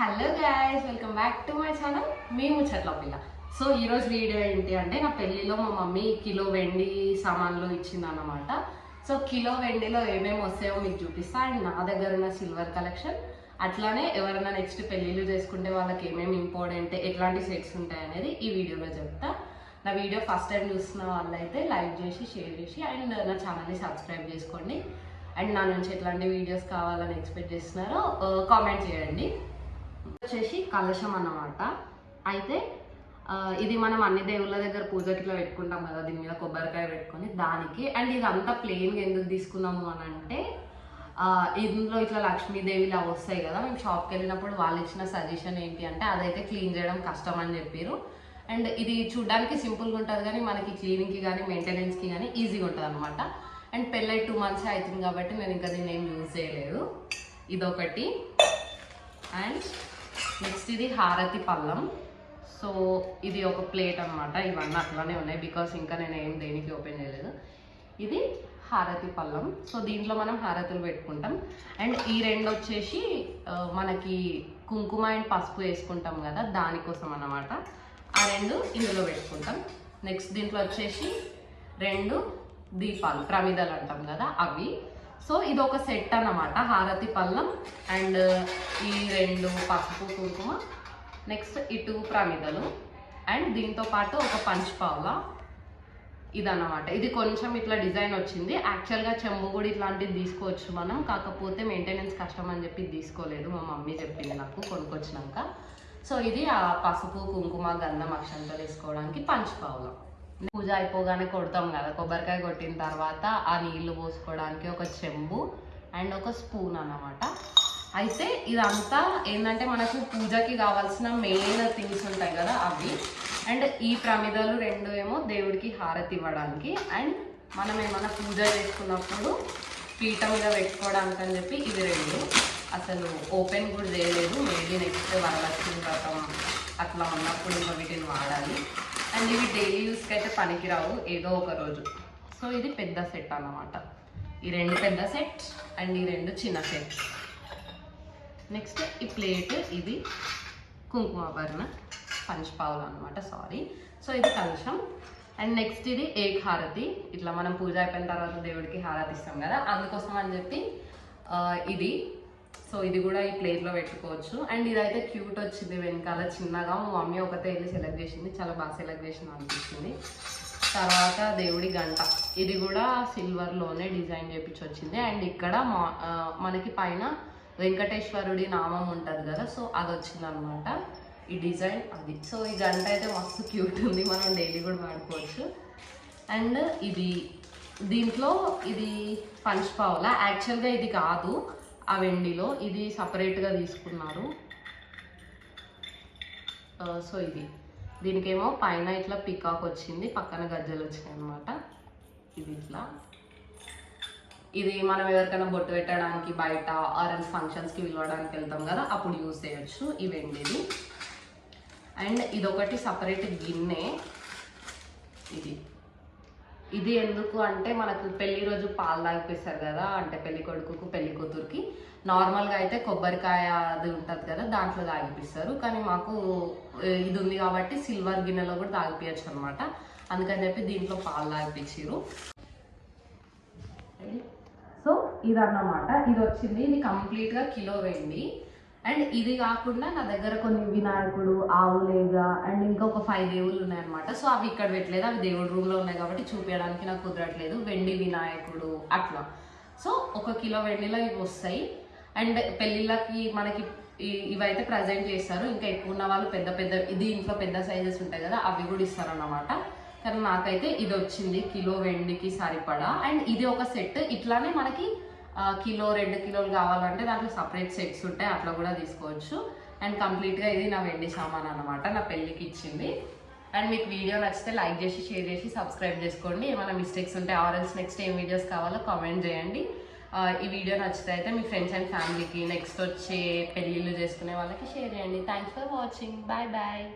Hello guys welcome back to my channel me Muchatla Pilla. So ఈరోజు video ఏంటి అంటే నా పెళ్ళిలో మా మమ్మీ కిలో వెండి సామాన్లు ఇచ్చిందన్నమాట. సో కిలో వెండిలో ఏమేమి వస్తాయో మీకు చూపిస్తా. అండ్ నా దగ్గర ఉన్న సిల్వర్ కలెక్షన్ అట్లానే ఎవరైనా నెక్స్ట్ పెళ్ళిళ్ళు చేసుకుంటే వాళ్ళకి ఏమేమి ఇంపార్టెంట్ ఎట్లాంటి సెట్స్ ఉంటాయి అనేది ఈ వీడియోలో చెప్తా. నా వీడియో ఫస్ట్ టైం చూస్తున్న వాళ్ళైతే లైక్ చేసి షేర్ చేసి అండ్ నా ఛానల్ని సబ్స్క్రైబ్ చేసుకోండి. అండ్ నా నుంచి ఎట్లాంటి వీడియోస్ కావాలని ఎక్స్పెక్ట్ చేస్తున్నారో uh, కామెంట్ చేయండి. వచ్చేసి కలశం అన్నమాట. అయితే ఇది మనం అన్ని దేవుళ్ళ దగ్గర పూజకి ఇట్లా పెట్టుకుంటాం కదా దీని మీద కొబ్బరికాయ పెట్టుకొని దానికి. అండ్ ఇదంతా ప్లెయిన్గా ఎందుకు తీసుకున్నాము అని అంటే ఇందులో ఇట్లా లక్ష్మీదేవి ఇలా వస్తాయి కదా మేము షాప్కి వెళ్ళినప్పుడు వాళ్ళు ఇచ్చిన సజెషన్ ఏంటి అంటే అదైతే క్లీన్ చేయడం కష్టం అని చెప్పారు అండ్ ఇది చూడడానికి సింపుల్గా ఉంటుంది కానీ మనకి క్లీనింగ్కి కానీ మెయింటెనెన్స్కి కానీ ఈజీగా ఉంటుంది అనమాట అండ్ పెళ్ళై టూ మంత్స్ అవుతుంది కాబట్టి నేను ఇంకా దీన్ని ఏం యూజ్ చేయలేదు. ఇదొకటి. అండ్ నెక్స్ట్ ఇది హారతి పళ్ళం. సో ఇది ఒక ప్లేట్ అన్నమాట. ఇవన్నీ అట్లానే ఉన్నాయి బికాస్ ఇంకా నేను ఏం దేనికి ఓపెన్ చేయలేదు. ఇది హారతి పళ్ళం. సో దీంట్లో మనం హారతులు పెట్టుకుంటాం. అండ్ ఈ రెండు వచ్చేసి మనకి కుంకుమ అండ్ పసుపు వేసుకుంటాం కదా దానికోసం అన్నమాట. ఆ రెండు ఇందులో పెట్టుకుంటాం. నెక్స్ట్ దీంట్లో వచ్చేసి రెండు దీపాలు ప్రమిదలు అంటాం కదా అవి. సో ఇది ఒక సెట్ అన్నమాట. హారతి పళ్ళం అండ్ ఈ రెండు పసుపు కుంకుమ నెక్స్ట్ ఇటు ప్రమిదలు అండ్ దీంతో పాటు ఒక పంచ్ పావులా. ఇదన్నమాట. ఇది కొంచెం ఇట్లా డిజైన్ వచ్చింది. యాక్చువల్గా చెంబు కూడా ఇట్లాంటిది తీసుకోవచ్చు మనం. కాకపోతే మెయింటెనెన్స్ కష్టం అని చెప్పి తీసుకోలేదు. మా మమ్మీ చెప్పింది నాకు కొనుక్కొచ్చినాక. సో ఇది ఆ పసుపు కుంకుమ గంధం అక్షంతలు వేసుకోవడానికి పంచపావులం పూజ అయిపోగానే కొడతాం కదా కొబ్బరికాయ కొట్టిన తర్వాత ఆ నీళ్ళు పోసుకోవడానికి ఒక చెంబు అండ్ ఒక స్పూన్ అన్నమాట. అయితే ఇదంతా ఏంటంటే మనకు పూజకి కావాల్సిన మెయిన్ థింగ్స్ ఉంటాయి కదా అవి. అండ్ ఈ ప్రమిదలు రెండు ఏమో దేవుడికి హారతి ఇవ్వడానికి. అండ్ మనం ఏమైనా పూజ చేసుకున్నప్పుడు పీట మీద పెట్టుకోవడానికి అని చెప్పి ఇవి రెండు. అసలు ఓపెన్ కూడా చేయలేదు. మేబీ నెక్స్ట్ వరలక్ష్మి వ్రతం అట్లా ఉన్నప్పుడు ఇంకా వీటిని వాడాలి. అండ్ ఇవి డైలీ యూస్కి అయితే పనికిరావు. ఏదో ఒక రోజు. సో ఇది పెద్ద సెట్ అన్నమాట. ఈ రెండు పెద్ద సెట్ అండ్ ఈ రెండు చిన్న సెట్ నెక్స్ట్ ఈ ప్లేట్ ఇది కుంకుమాభరణ పంచపావులు అనమాట సారీ సో ఇది కలుషం అండ్ నెక్స్ట్ ఇది ఏక్ హారతి. ఇట్లా మనం పూజ అయిపోయిన తర్వాత దేవుడికి హారతి ఇస్తాం కదా అందుకోసం అని చెప్పి ఇది సో ఇది కూడా ఈ ప్లేట్లో పెట్టుకోవచ్చు. అండ్ ఇదైతే క్యూట్ వచ్చింది వెనకాల చిన్నగా. మా మమ్మీ ఒకతే వెళ్ళి సెలెక్ట్ చేసింది. చాలా బాగా సెలెక్ట్ చేసింది అనిపించింది తర్వాత దేవుడి గంట. ఇది కూడా సిల్వర్లోనే డిజైన్ చేపించి వచ్చింది. అండ్ ఇక్కడ మా మనకి పైన వెంకటేశ్వరుడి నామం ఉంటుంది కదా. సో అది వచ్చిందనమాట ఈ డిజైన్ అది. సో ఈ గంట అయితే మస్తు క్యూట్ ఉంది. మనం డైలీ కూడా వాడుకోవచ్చు. అండ్ ఇది దీంట్లో ఇది పంచ్ పావులా. యాక్చువల్గా ఇది కాదు. ఆ వెండిలో ఇది సపరేట్గా తీసుకున్నారు. సో ఇది. దీనికేమో పైన ఇట్లా పికాక్ వచ్చింది పక్కన గజ్జలు వచ్చినాయి అనమాట ఇది ఇట్లా. ఇది మనం ఎవరికైనా బొట్టు పెట్టడానికి బయట ఆరెంజ్ ఫంక్షన్స్కి పిలవడానికి వెళ్తాం కదా అప్పుడు యూస్ చేయొచ్చు ఈ వెండిది అండ్ ఇదొకటి సపరేట్ గిన్నె. ఇది. ఇది ఎందుకు అంటే మనకు పెళ్ళి రోజు పాలు తాగిపిస్తారు కదా అంటే పెళ్ళి కొడుకుకు పెళ్ళి కూతురికి. నార్మల్గా అయితే కొబ్బరికాయ అది ఉంటుంది కదా దాంట్లో తాగిపిస్తారు. కానీ మాకు ఇది ఉంది కాబట్టి సిల్వర్ గిన్నెలో కూడా తాగిపించచ్చు అనమాట అందుకని చెప్పి దీంట్లో పాలు తాగిపించారు సో ఇదన్నమాట. ఇది వచ్చింది. ఇది కంప్లీట్గా కిలో వెండి. అండ్ ఇది కాకుండా నా దగ్గర కొన్ని వినాయకుడు ఆవులేగ అండ్ ఇంకొక ఫైవ్ దేవుళ్ళు ఉన్నాయన్నమాట. సో అవి ఇక్కడ పెట్టలేదు. అవి దేవుడి రూమ్లో ఉన్నాయి కాబట్టి చూపించడానికి నాకు కుదరట్లేదు. వెండి వినాయకుడు అట్లా. సో ఒక కిలో వెండిలో ఇవి వస్తాయి. అండ్ పెళ్ళిళ్ళకి మనకి ఇవైతే ప్రజెంట్ చేస్తారు. ఇంకా ఎక్కువ ఉన్న వాళ్ళు పెద్ద పెద్ద ఇది ఇంట్లో పెద్ద సైజెస్ ఉంటాయి కదా అవి కూడా ఇస్తారన్నమాట. కానీ నాకైతే ఇది వచ్చింది కిలో వెండికి సరిపడా. అండ్ ఇది ఒక సెట్ ఇట్లానే మనకి కిలో రెండు కిలోలు కావాలంటే దాంట్లో సపరేట్ సెట్స్ ఉంటాయి అట్లా కూడా తీసుకోవచ్చు. అండ్ కంప్లీట్గా ఇది నా వెండి సామాన్ అనమాట నా పెళ్ళికి ఇచ్చింది. అండ్ మీకు వీడియో నచ్చితే లైక్ చేసి షేర్ చేసి సబ్స్క్రైబ్ చేసుకోండి. ఏమైనా మిస్టేక్స్ ఉంటే ఆరెల్స్ నెక్స్ట్ ఏం వీడియోస్ కావాలో కామెంట్ చేయండి. ఈ వీడియో నచ్చితే అయితే మీ ఫ్రెండ్స్ అండ్ ఫ్యామిలీకి నెక్స్ట్ వచ్చే పెళ్ళిళ్ళు చేసుకునే వాళ్ళకి షేర్ చేయండి. Thanks for watching. Bye bye.